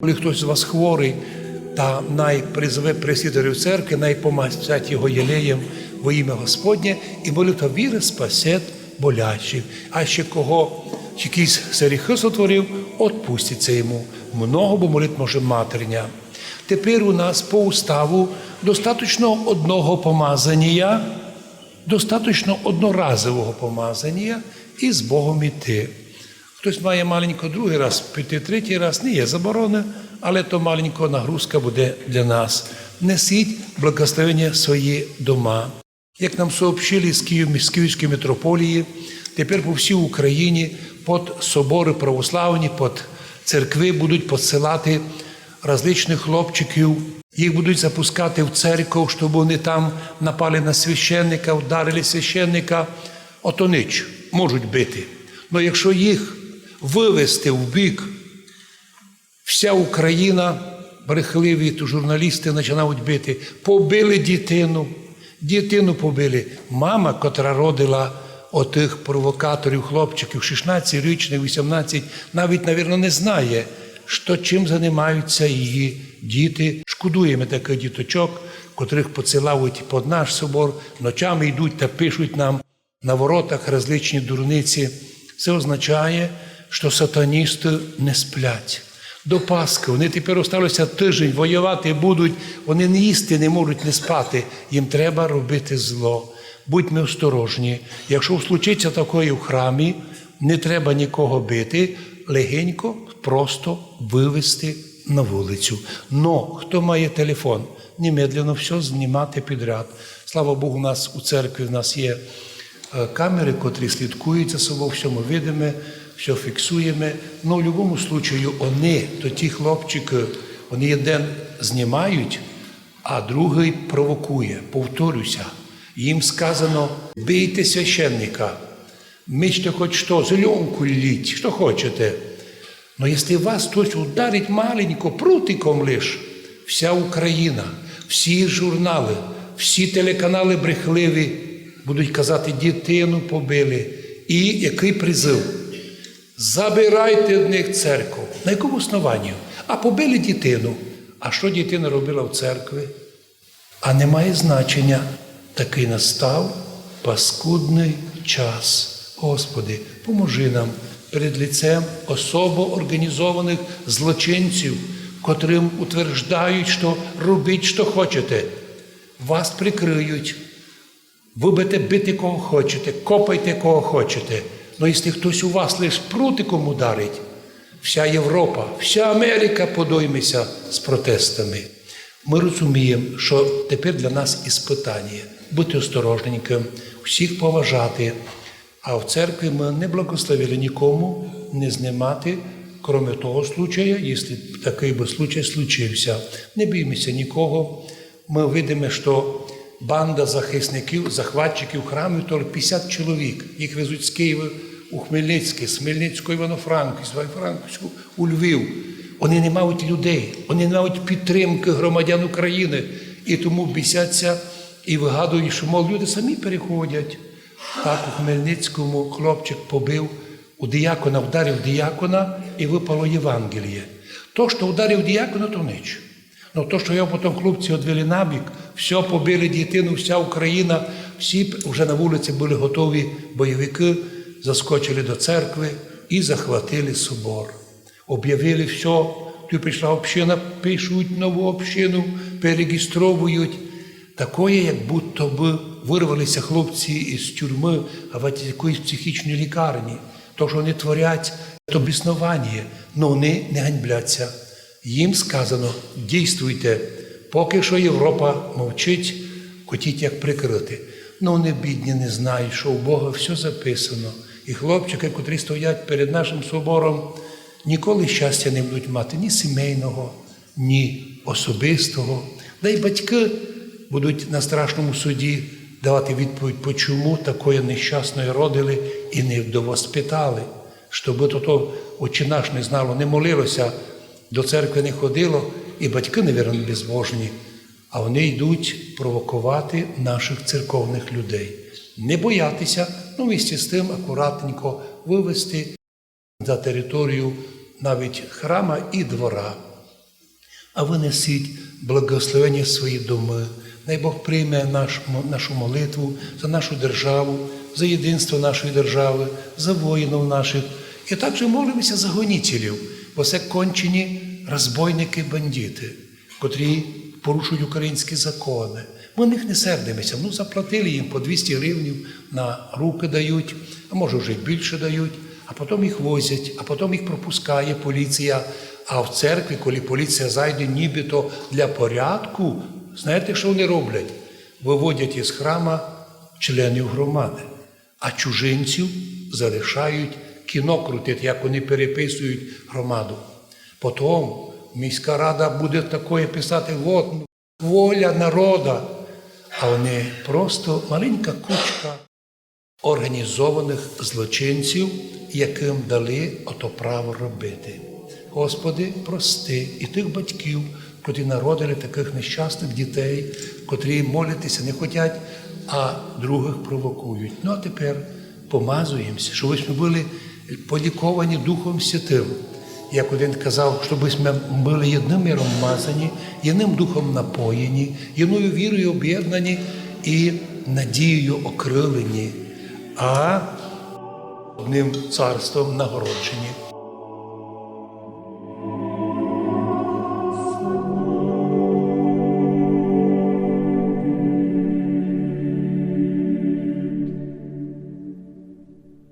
Коли хтось з вас хворий, та най призове пресвітерів церкви, най помастять його єлеєм во ім'я Господнє, і молитва віри спасет болячих. А ще кого якийсь гріхи сотворив, отпуститься йому. Много, бо молит може матерня. Тепер у нас по уставу достатньо одного помазання, достатньо одноразового помазання і з Богом іти. Хтось має маленько другий раз, піти третій раз, не є заборони, але то маленька нагрузка буде для нас. Несіть благословення свої дома. Як нам сообщили з, Київ, з Київської митрополії, тепер по всій Україні під собори православні, під церкви будуть посилати различних хлопчиків, їх будуть запускати в церкву, щоб вони там напали на священника, вдарили священника. Ото ніч можуть бити. Але якщо їх вивести в бік, вся Україна, брехливі то журналісти починають бити, побили дитину, дитину побили. Мама, котра родила отих провокаторів, хлопчиків, 16 річних, 18, навіть, навірно, не знає, що чим займаються її діти. Шкодуємо таких діточок, котрих поцілають під наш собор, ночами йдуть та пишуть нам на воротах различні дурниці. Це означає, що сатаністи не сплять. До Пасхи вони тепер осталося тиждень, воювати будуть, вони не їсти не можуть не спати. Їм треба робити зло. Будьмо осторожні. Якщо случиться такое в храмі, не треба нікого бити, легенько просто вивести на вулицю. Но хто має телефон, немедленно все знімати підряд. Слава Богу, у нас у церкві в нас є е, камери, котрі слідкують за собою, все ми все фіксуємо. Ну, в будь-якому случаю, вони, то ті хлопчики, вони один знімають, а другий провокує. Повторюся, їм сказано, бийте священника, мічте хоч що, зеленку літь, що хочете. Но якщо вас хтось ударить маленько, прутиком лиш, вся Україна, всі журнали, всі телеканали брехливі будуть казати, дитину побили. І який призив? Забирайте в них церкву. На якому основанні? А побили дитину. А що дитина робила в церкві? А немає значення. Такий настав паскудний час. Господи, поможи нам перед лицем особо організованих злочинців, котрим утверждають, що робіть, що хочете. Вас прикриють. Ви будете бити кого хочете, копайте кого хочете. Ну, якщо хтось у вас лише прутиком ударить, вся Європа, вся Америка подойметься з протестами. Ми розуміємо, що тепер для нас іспитання бути осторожненьким, всіх поважати. А в церкві ми не благословили нікому не знімати, крім того случая, якщо такий би случай случився. Не біймося нікого. Ми видимо, що банда захисників, захватчиків храмів, то 50 чоловік. Їх везуть з Києва у Хмельницький, з Хмельницького Івано-Франківську, Івано-Франківську у Львів. Вони не мають людей, вони не мають підтримки громадян України і тому бісяться і вигадують, що мов люди самі переходять. Так у Хмельницькому хлопчик побив у діякона, вдарив діякона і випало Євангеліє. То, що вдарив діякона, то ніч. Ну то, що його потім хлопці відвели набік, все побили дитину, вся Україна, всі вже на вулиці були готові бойовики, заскочили до церкви і захватили собор. Об'явили все, тут прийшла община, пишуть нову общину, перереєстровують. Такое, як будто би вирвалися хлопці із тюрми, а в якоїсь психічної лікарні. То, що вони творять, то біснування, але вони не ганьбляться. Їм сказано, дійствуйте, поки що Європа мовчить, хотіть як прикрити. Ну вони бідні не знають, що у Бога все записано. І хлопчики, котрі стоять перед нашим собором, ніколи щастя не будуть мати ні сімейного, ні особистого. Да й батьки будуть на страшному суді давати відповідь, по чому такої нещасної родили і не довоспитали, щоб то, то очі наш не знало, не молилося, до церкви не ходило, і батьки, невірно, безбожні, а вони йдуть провокувати наших церковних людей. Не боятися, ну місті з тим акуратненько вивести за територію навіть храма і двора. а ви несіть благословення свої доми. Най Бог прийме наш, нашу молитву за нашу державу, за єдинство нашої держави, за воїнів наших. І також молимося за гонітелів, бо це кончені розбойники бандити, котрі порушують українські закони. Ми на них не сердимося. Ну, заплатили їм по 200 гривень на руки дають, а може вже й більше дають, а потім їх возять, а потім їх пропускає поліція. А в церкві, коли поліція зайде, нібито для порядку, знаєте, що вони роблять? Виводять із храма членів громади, а чужинців залишають кіно крутити, як вони переписують громаду. Потім міська рада буде такое писати: от воля народа. А вони просто маленька кучка організованих злочинців, яким дали ото право робити. Господи, прости і тих батьків, котрі народили таких нещасних дітей, котрі молитися не хочуть, а других провокують. Ну а тепер помазуємося, щоб ми були поліковані Духом Святим. Як один казав, щоб ми були єдним міром мазані, єдним духом напоєні, єдною вірою об'єднані і надією окрилені, а одним царством нагороджені.